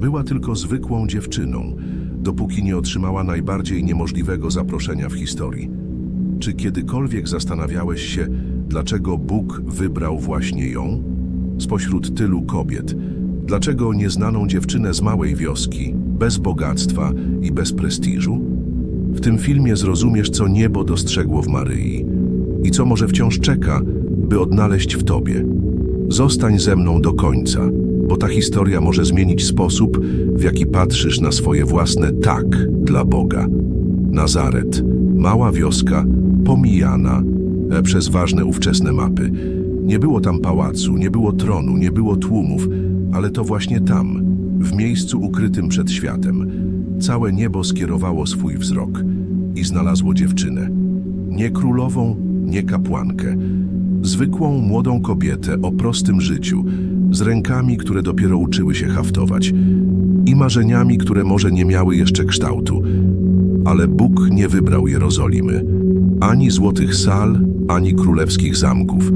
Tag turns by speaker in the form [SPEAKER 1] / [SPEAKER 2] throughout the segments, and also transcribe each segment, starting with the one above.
[SPEAKER 1] Była tylko zwykłą dziewczyną, dopóki nie otrzymała najbardziej niemożliwego zaproszenia w historii. Czy kiedykolwiek zastanawiałeś się, dlaczego Bóg wybrał właśnie ją? Spośród tylu kobiet, dlaczego nieznaną dziewczynę z małej wioski, bez bogactwa i bez prestiżu? W tym filmie zrozumiesz, co niebo dostrzegło w Maryi i co może wciąż czeka, by odnaleźć w tobie. Zostań ze mną do końca, bo ta historia może zmienić sposób, w jaki patrzysz na swoje własne tak dla Boga. Nazaret, mała wioska, pomijana e, przez ważne ówczesne mapy. Nie było tam pałacu, nie było tronu, nie było tłumów, ale to właśnie tam, w miejscu ukrytym przed światem, całe niebo skierowało swój wzrok i znalazło dziewczynę. Nie królową, nie kapłankę, zwykłą młodą kobietę o prostym życiu, z rękami, które dopiero uczyły się haftować i marzeniami, które może nie miały jeszcze kształtu. Ale Bóg nie wybrał Jerozolimy, ani złotych sal, ani królewskich zamków.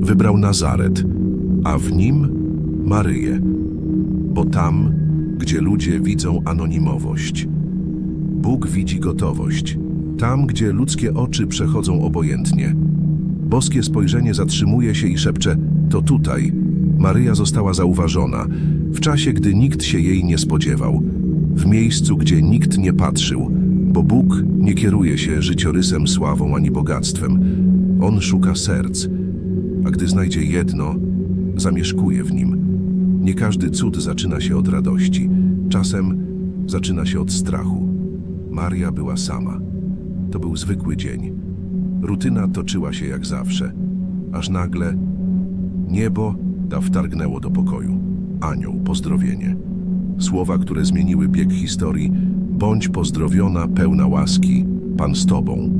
[SPEAKER 1] Wybrał Nazaret, a w nim Maryję, bo tam, gdzie ludzie widzą anonimowość, Bóg widzi gotowość. Tam, gdzie ludzkie oczy przechodzą obojętnie, boskie spojrzenie zatrzymuje się i szepcze: To tutaj. Maryja została zauważona, w czasie, gdy nikt się jej nie spodziewał, w miejscu, gdzie nikt nie patrzył, bo Bóg nie kieruje się życiorysem, sławą ani bogactwem. On szuka serc, a gdy znajdzie jedno, zamieszkuje w nim. Nie każdy cud zaczyna się od radości, czasem zaczyna się od strachu. Maria była sama. To był zwykły dzień. Rutyna toczyła się jak zawsze, aż nagle niebo da wtargnęło do pokoju. Anioł, pozdrowienie. Słowa, które zmieniły bieg historii. Bądź pozdrowiona, pełna łaski, Pan z tobą.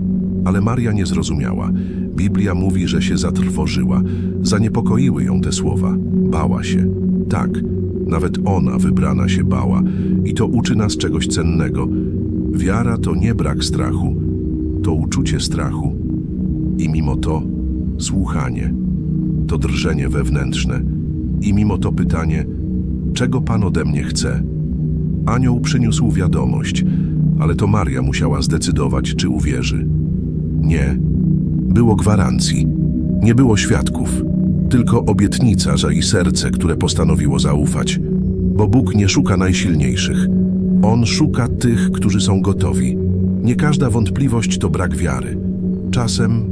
[SPEAKER 1] Ale Maria nie zrozumiała. Biblia mówi, że się zatrwożyła. Zaniepokoiły ją te słowa. Bała się. Tak, nawet ona wybrana się bała. I to uczy nas czegoś cennego. Wiara to nie brak strachu, to uczucie strachu. I mimo to słuchanie, to drżenie wewnętrzne. I mimo to pytanie, czego Pan ode mnie chce? Anioł przyniósł wiadomość, ale to Maria musiała zdecydować, czy uwierzy. Nie. Było gwarancji. Nie było świadków. Tylko obietnica, że i serce, które postanowiło zaufać. Bo Bóg nie szuka najsilniejszych. On szuka tych, którzy są gotowi. Nie każda wątpliwość to brak wiary. Czasem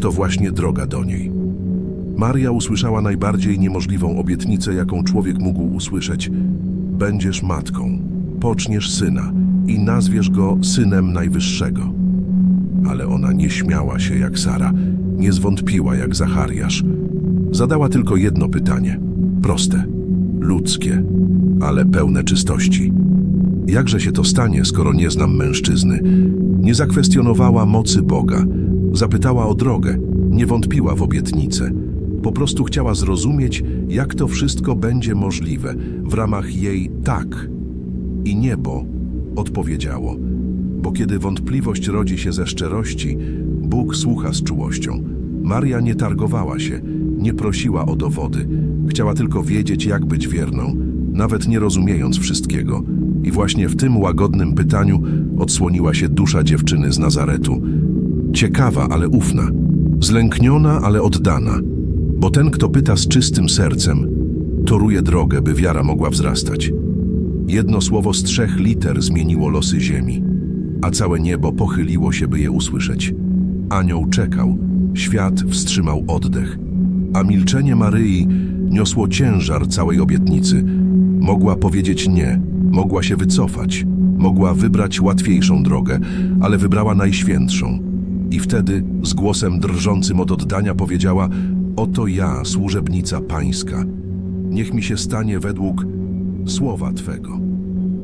[SPEAKER 1] to właśnie droga do niej. Maria usłyszała najbardziej niemożliwą obietnicę, jaką człowiek mógł usłyszeć. Będziesz matką, poczniesz syna i nazwiesz go synem Najwyższego. Ale ona nie śmiała się jak Sara, nie zwątpiła jak Zachariasz. Zadała tylko jedno pytanie, proste, ludzkie, ale pełne czystości. Jakże się to stanie, skoro nie znam mężczyzny? Nie zakwestionowała mocy Boga, zapytała o drogę, nie wątpiła w obietnicę. Po prostu chciała zrozumieć, jak to wszystko będzie możliwe w ramach jej tak. I niebo odpowiedziało, bo kiedy wątpliwość rodzi się ze szczerości, Bóg słucha z czułością. Maria nie targowała się, nie prosiła o dowody, chciała tylko wiedzieć, jak być wierną, nawet nie rozumiejąc wszystkiego. I właśnie w tym łagodnym pytaniu odsłoniła się dusza dziewczyny z Nazaretu. Ciekawa, ale ufna, zlękniona, ale oddana, bo ten, kto pyta z czystym sercem, toruje drogę, by wiara mogła wzrastać. Jedno słowo z trzech liter zmieniło losy ziemi, a całe niebo pochyliło się, by je usłyszeć. Anioł czekał, świat wstrzymał oddech, a milczenie Maryi niosło ciężar całej obietnicy. Mogła powiedzieć nie, mogła się wycofać, mogła wybrać łatwiejszą drogę, ale wybrała najświętszą. I wtedy, z głosem drżącym od oddania, powiedziała: Oto ja, służebnica Pańska. Niech mi się stanie według słowa Twego.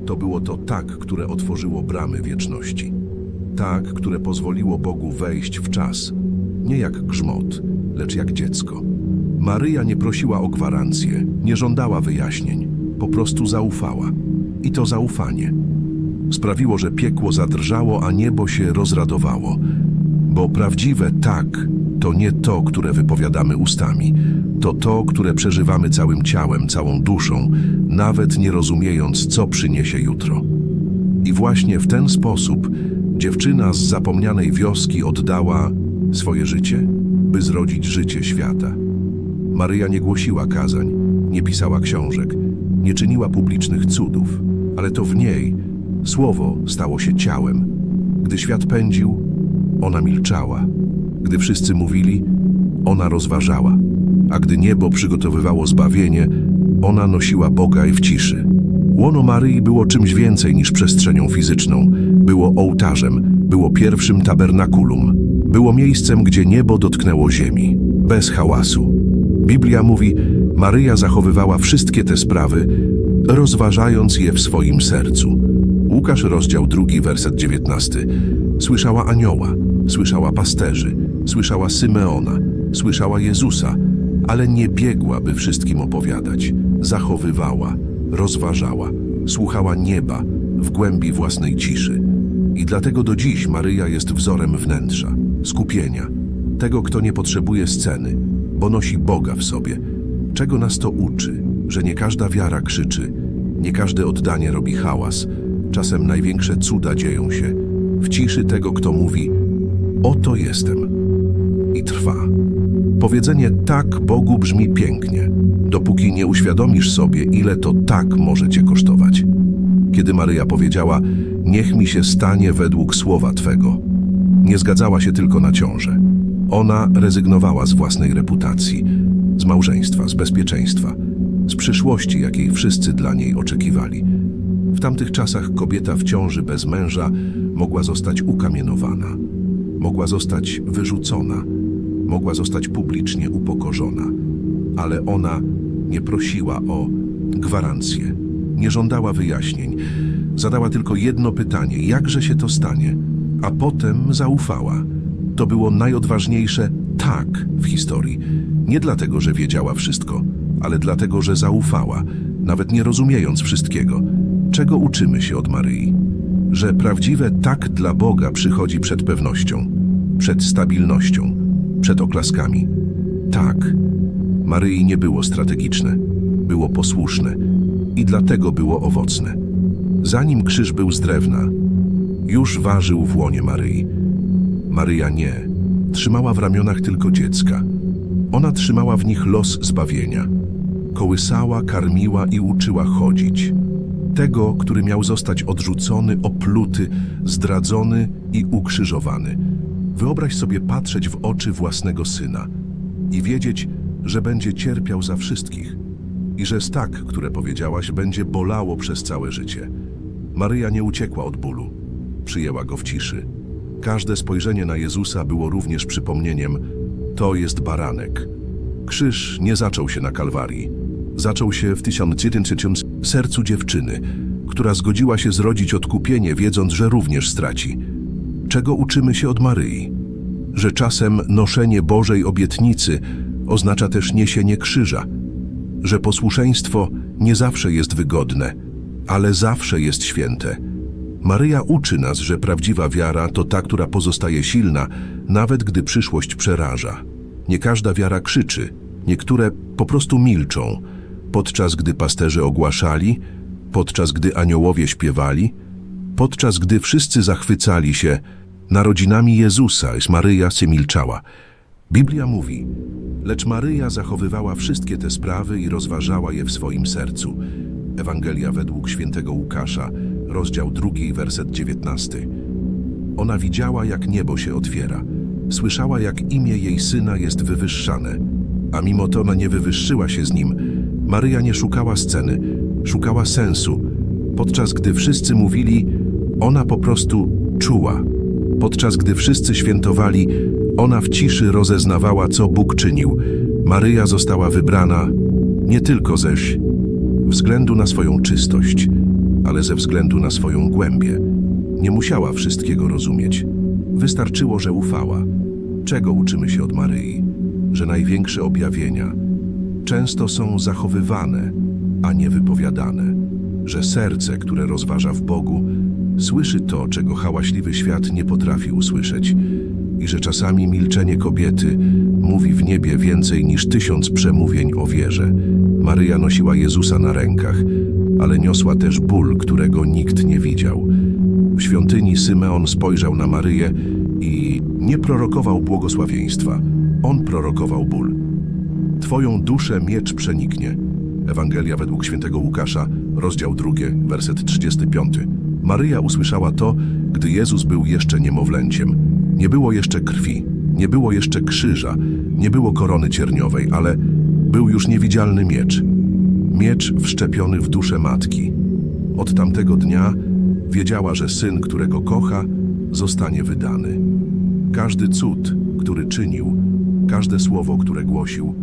[SPEAKER 1] To było to tak, które otworzyło bramy wieczności. Tak, które pozwoliło Bogu wejść w czas. Nie jak grzmot, lecz jak dziecko. Maryja nie prosiła o gwarancję, nie żądała wyjaśnień, po prostu zaufała. I to zaufanie sprawiło, że piekło zadrżało, a niebo się rozradowało. Bo prawdziwe tak to nie to, które wypowiadamy ustami, to to, które przeżywamy całym ciałem, całą duszą, nawet nie rozumiejąc, co przyniesie jutro. I właśnie w ten sposób dziewczyna z zapomnianej wioski oddała swoje życie, by zrodzić życie świata. Maryja nie głosiła kazań, nie pisała książek, nie czyniła publicznych cudów, ale to w niej słowo stało się ciałem. Gdy świat pędził, ona milczała. Gdy wszyscy mówili, ona rozważała. A gdy niebo przygotowywało zbawienie, ona nosiła Boga i w ciszy. Łono Maryi było czymś więcej niż przestrzenią fizyczną. Było ołtarzem, było pierwszym tabernakulum. Było miejscem, gdzie niebo dotknęło ziemi, bez hałasu. Biblia mówi, Maryja zachowywała wszystkie te sprawy, rozważając je w swoim sercu. Łukasz, rozdział drugi, werset 19. Słyszała anioła, słyszała pasterzy, słyszała Symeona, słyszała Jezusa, ale nie biegła, by wszystkim opowiadać. Zachowywała, rozważała, słuchała nieba w głębi własnej ciszy. I dlatego do dziś Maryja jest wzorem wnętrza, skupienia, tego, kto nie potrzebuje sceny, bo nosi Boga w sobie. Czego nas to uczy? Że nie każda wiara krzyczy, nie każde oddanie robi hałas. Czasem największe cuda dzieją się w ciszy tego, kto mówi: Oto jestem. Trwa. Powiedzenie tak Bogu brzmi pięknie, dopóki nie uświadomisz sobie, ile to tak może cię kosztować. Kiedy Maryja powiedziała: Niech mi się stanie według słowa Twego, nie zgadzała się tylko na ciążę. Ona rezygnowała z własnej reputacji, z małżeństwa, z bezpieczeństwa, z przyszłości, jakiej wszyscy dla niej oczekiwali. W tamtych czasach kobieta w ciąży bez męża mogła zostać ukamienowana, mogła zostać wyrzucona, mogła zostać publicznie upokorzona, ale ona nie prosiła o gwarancję, nie żądała wyjaśnień, zadała tylko jedno pytanie: jakże się to stanie? A potem zaufała. To było najodważniejsze tak w historii. Nie dlatego, że wiedziała wszystko, ale dlatego, że zaufała, nawet nie rozumiejąc wszystkiego. Czego uczymy się od Maryi? Że prawdziwe tak dla Boga przychodzi przed pewnością, przed stabilnością, przed oklaskami. Tak. Maryi nie było strategiczne, było posłuszne i dlatego było owocne. Zanim krzyż był z drewna, już ważył w łonie Maryi. Maryja nie. Trzymała w ramionach tylko dziecka. Ona trzymała w nich los zbawienia. Kołysała, karmiła i uczyła chodzić. Tego, który miał zostać odrzucony, opluty, zdradzony i ukrzyżowany. Wyobraź sobie patrzeć w oczy własnego syna i wiedzieć, że będzie cierpiał za wszystkich i że z tak, które powiedziałaś, będzie bolało przez całe życie. Maryja nie uciekła od bólu, przyjęła go w ciszy. Każde spojrzenie na Jezusa było również przypomnieniem: to jest baranek. Krzyż nie zaczął się na Kalwarii. Zaczął się w 1900 sercu dziewczyny, która zgodziła się zrodzić odkupienie, wiedząc, że również straci. Czego uczymy się od Maryi? Że czasem noszenie Bożej obietnicy oznacza też niesienie krzyża, że posłuszeństwo nie zawsze jest wygodne, ale zawsze jest święte. Maryja uczy nas, że prawdziwa wiara to ta, która pozostaje silna, nawet gdy przyszłość przeraża. Nie każda wiara krzyczy, niektóre po prostu milczą, podczas gdy pasterze ogłaszali, podczas gdy aniołowie śpiewali, podczas gdy wszyscy zachwycali się narodzinami Jezusa, Maryja milczała. Biblia mówi, lecz Maryja zachowywała wszystkie te sprawy i rozważała je w swoim sercu. Ewangelia według świętego Łukasza, rozdział 2, werset 19. Ona widziała, jak niebo się otwiera. Słyszała, jak imię jej syna jest wywyższane. A mimo to ona nie wywyższyła się z nim. Maryja nie szukała sceny, szukała sensu. Podczas gdy wszyscy mówili, ona po prostu czuła. Podczas gdy wszyscy świętowali, ona w ciszy rozeznawała, co Bóg czynił. Maryja została wybrana nie tylko ześ względu na swoją czystość, ale ze względu na swoją głębię. Nie musiała wszystkiego rozumieć. Wystarczyło, że ufała. Czego uczymy się od Maryi? Że największe objawienia często są zachowywane, a nie wypowiadane. Że serce, które rozważa w Bogu, słyszy to, czego hałaśliwy świat nie potrafi usłyszeć. i że czasami milczenie kobiety mówi w niebie więcej niż tysiąc przemówień o wierze. Maryja nosiła Jezusa na rękach, ale niosła też ból, którego nikt nie widział. W świątyni Symeon spojrzał na Maryję i nie prorokował błogosławieństwa. On prorokował ból. Twoją duszę miecz przeniknie. Ewangelia według świętego Łukasza, rozdział 2, werset 35. Maryja usłyszała to, gdy Jezus był jeszcze niemowlęciem. Nie było jeszcze krwi, nie było jeszcze krzyża, nie było korony cierniowej, ale był już niewidzialny miecz. Miecz wszczepiony w duszę matki. Od tamtego dnia wiedziała, że syn, którego kocha, zostanie wydany. Każdy cud, który czynił, każde słowo, które głosił,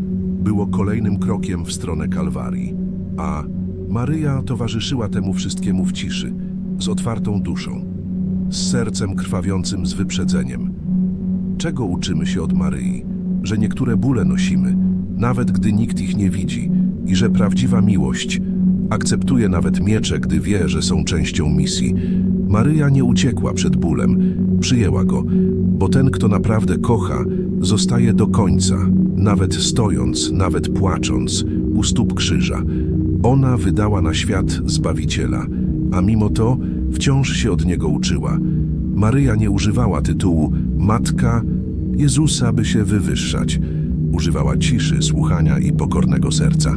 [SPEAKER 1] było kolejnym krokiem w stronę Kalwarii. A Maryja towarzyszyła temu wszystkiemu w ciszy, z otwartą duszą, z sercem krwawiącym z wyprzedzeniem. Czego uczymy się od Maryi? Że niektóre bóle nosimy, nawet gdy nikt ich nie widzi, i że prawdziwa miłość akceptuje nawet miecze, gdy wie, że są częścią misji. Maryja nie uciekła przed bólem, przyjęła go, bo ten, kto naprawdę kocha, zostaje do końca, nawet stojąc, nawet płacząc, u stóp krzyża. Ona wydała na świat Zbawiciela, a mimo to wciąż się od niego uczyła. Maryja nie używała tytułu Matka Jezusa, by się wywyższać. Używała ciszy, słuchania i pokornego serca.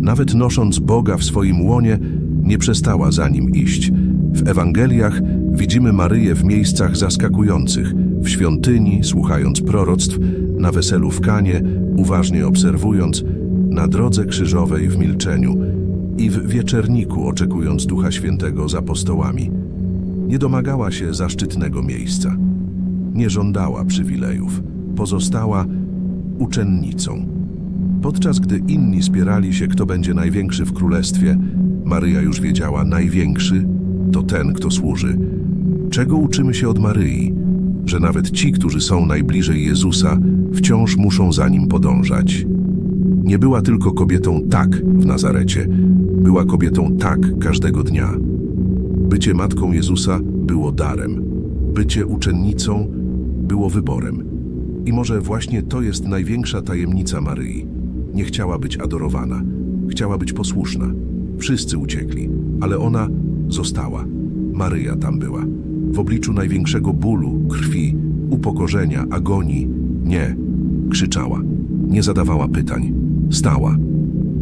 [SPEAKER 1] Nawet nosząc Boga w swoim łonie, nie przestała za nim iść. W Ewangeliach widzimy Maryję w miejscach zaskakujących, w świątyni, słuchając proroctw, na weselu w Kanie, uważnie obserwując, na drodze krzyżowej w milczeniu i w wieczerniku oczekując Ducha Świętego z apostołami. Nie domagała się zaszczytnego miejsca. Nie żądała przywilejów. Pozostała uczennicą. Podczas gdy inni spierali się, kto będzie największy w królestwie, Maryja już wiedziała, największy to ten, kto służy. Czego uczymy się od Maryi? Że nawet ci, którzy są najbliżej Jezusa, wciąż muszą za nim podążać. Nie była tylko kobietą tak w Nazarecie, była kobietą tak każdego dnia. Bycie matką Jezusa było darem, bycie uczennicą było wyborem. I może właśnie to jest największa tajemnica Maryi. Nie chciała być adorowana, chciała być posłuszna. Wszyscy uciekli, ale ona została. Maryja tam była. W obliczu największego bólu, krwi, upokorzenia, agonii. Nie, krzyczała. Nie zadawała pytań. Stała.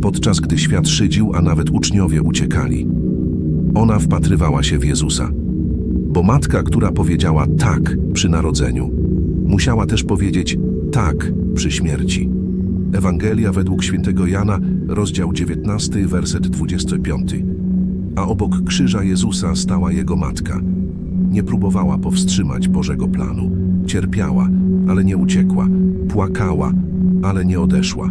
[SPEAKER 1] Podczas gdy świat szydził, a nawet uczniowie uciekali. Ona wpatrywała się w Jezusa. Bo matka, która powiedziała tak przy narodzeniu, musiała też powiedzieć tak przy śmierci. Ewangelia według świętego Jana, rozdział 19, werset 25. A obok krzyża Jezusa stała jego matka. Nie próbowała powstrzymać Bożego planu. Cierpiała, ale nie uciekła. Płakała, ale nie odeszła.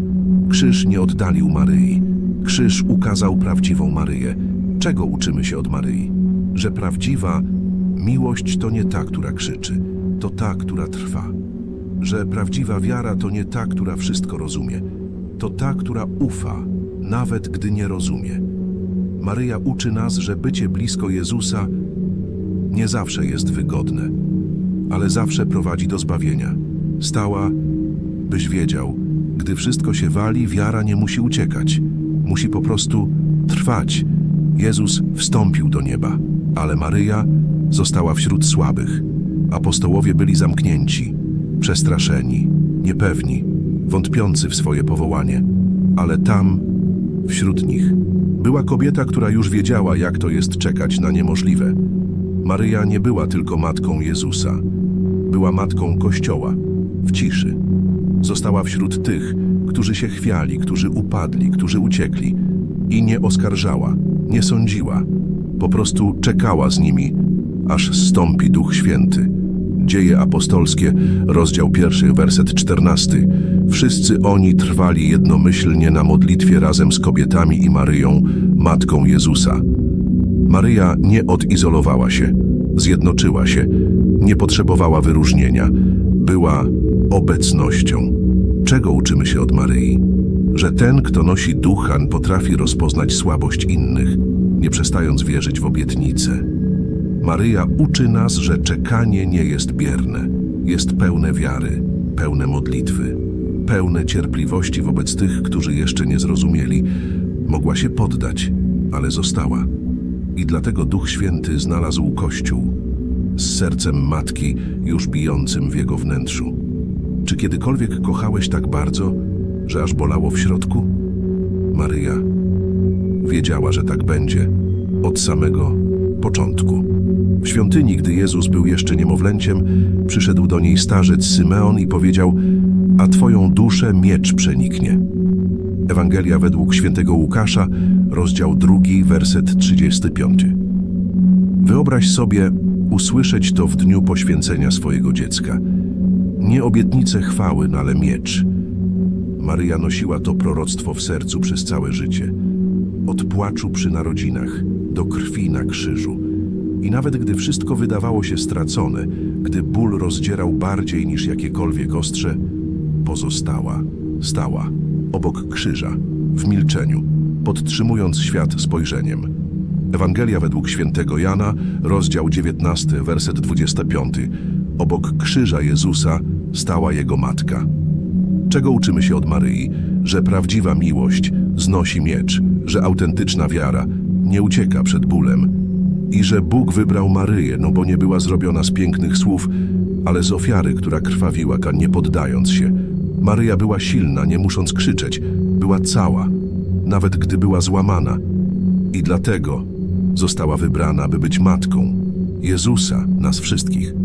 [SPEAKER 1] Krzyż nie oddalił Maryi. Krzyż ukazał prawdziwą Maryję. Czego uczymy się od Maryi? Że prawdziwa miłość to nie ta, która krzyczy, to ta, która trwa. Że prawdziwa wiara to nie ta, która wszystko rozumie, to ta, która ufa, nawet gdy nie rozumie. Maryja uczy nas, że bycie blisko Jezusa nie zawsze jest wygodne, ale zawsze prowadzi do zbawienia. Stała, byś wiedział, gdy wszystko się wali, wiara nie musi uciekać, musi po prostu trwać. Jezus wstąpił do nieba, ale Maryja została wśród słabych. Apostołowie byli zamknięci, przestraszeni, niepewni, wątpiący w swoje powołanie, ale tam, wśród nich, była kobieta, która już wiedziała, jak to jest czekać na niemożliwe. Maryja nie była tylko matką Jezusa, była matką Kościoła, w ciszy. Została wśród tych, którzy się chwiali, którzy upadli, którzy uciekli i nie oskarżała, nie sądziła, po prostu czekała z nimi, aż stąpi Duch Święty. Dzieje apostolskie, rozdział pierwszy, werset czternasty. Wszyscy oni trwali jednomyślnie na modlitwie razem z kobietami i Maryją, Matką Jezusa. Maryja nie odizolowała się, zjednoczyła się, nie potrzebowała wyróżnienia, była obecnością. Czego uczymy się od Maryi? Że ten, kto nosi ducha, potrafi rozpoznać słabość innych, nie przestając wierzyć w obietnicę. Maryja uczy nas, że czekanie nie jest bierne, jest pełne wiary, pełne modlitwy, pełne cierpliwości wobec tych, którzy jeszcze nie zrozumieli. Mogła się poddać, ale została. I dlatego Duch Święty znalazł Kościół z sercem matki już bijącym w jego wnętrzu. Czy kiedykolwiek kochałeś tak bardzo, że aż bolało w środku? Maryja wiedziała, że tak będzie od samego początku. W świątyni, gdy Jezus był jeszcze niemowlęciem, przyszedł do niej starzec Symeon i powiedział: A twoją duszę miecz przeniknie. Ewangelia według świętego Łukasza, rozdział 2, werset 35. Wyobraź sobie usłyszeć to w dniu poświęcenia swojego dziecka. Nie obietnicę chwały, ale miecz. Maryja nosiła to proroctwo w sercu przez całe życie. Od płaczu przy narodzinach do krwi na krzyżu. I nawet gdy wszystko wydawało się stracone, gdy ból rozdzierał bardziej niż jakiekolwiek ostrze, pozostała, stała, obok krzyża, w milczeniu, podtrzymując świat spojrzeniem. Ewangelia według świętego Jana, rozdział 19, werset 25. Obok krzyża Jezusa stała jego matka. Czego uczymy się od Maryi? Że prawdziwa miłość znosi miecz, że autentyczna wiara nie ucieka przed bólem i że Bóg wybrał Maryję, no bo nie była zrobiona z pięknych słów, ale z ofiary, która krwawiła, nie poddając się. Maryja była silna, nie musząc krzyczeć, była cała, nawet gdy była złamana. I dlatego została wybrana, by być matką Jezusa, nas wszystkich.